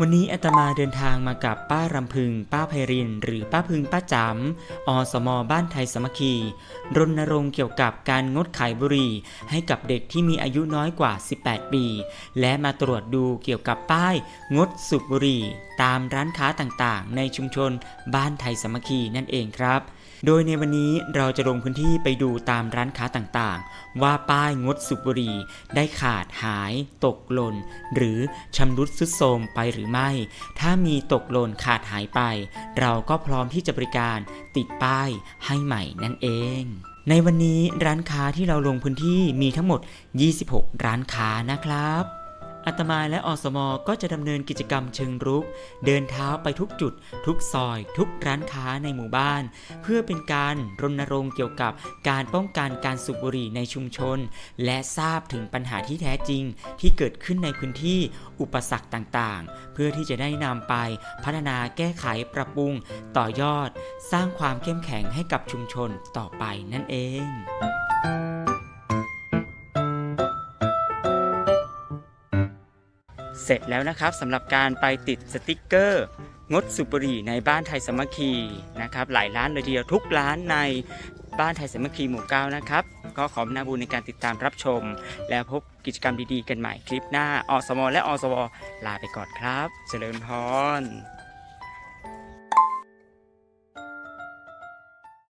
วันนี้อาตมาเดินทางมากับป้ารำพึง ป้าไพริน หรือป้าพึงป้าจำอสมบ้านไทยสมัคคีรณรงค์เกี่ยวกับการงดขายบุหรี่ ให้กับเด็กที่มีอายุน้อยกว่า 18 ปี และมาตรวจดูเกี่ยวกับป้าย งดสูบบุหรี่ ตามร้านค้าต่างๆ ในชุมชนบ้านไทยสมัคคีนั่นเองครับ โดยในวันนี้เราจะลงพื้นที่ไปดูตามร้านค้าต่างๆ ว่าป้ายงดสูบบุหรี่ได้ขาดหาย ตกหล่นหรือชำรุดทรุดโทรมไปหรือไม่ ถ้ามีตกหล่นขาดหายไป เราก็พร้อมที่จะบริการติดป้ายให้ใหม่นั่นเองในวันนี้ร้านค้าที่เราลงพื้นที่มีทั้งหมด 26 ร้านค้านะครับ อาตมาและอสมก็จะดำเนินกิจกรรมเชิงรุก เดินเท้าไปทุกจุด ทุกซอย ทุกร้านค้าในหมู่บ้าน เพื่อเป็นการรณรงค์เกี่ยวกับการป้องกันการสูบบุหรี่ในชุมชน และทราบถึงปัญหาที่แท้จริง ที่เกิดขึ้นในพื้นที่อุปสรรคต่างๆ เพื่อที่จะได้นำไปพัฒนาแก้ไขปรับปรุง ต่อยอด สร้างความเข้มแข็งให้กับชุมชนต่อไปนั่นเอง เสร็จแล้วนะครับสำหรับการไปติดสติกเกอร์ งดสูบบุหรี่ในบ้านไทยสมัคคีนะครับหลายร้านเลยทีเดียวทุกร้านในบ้านไทยสมัคคีหมู่เก้านะครับก็ขอบนาบุญในการติดตามรับชม แล้วพบกิจกรรมดีๆ กันใหม่คลิปหน้าอสมและอสวลาไปก่อนครับ เจริญพร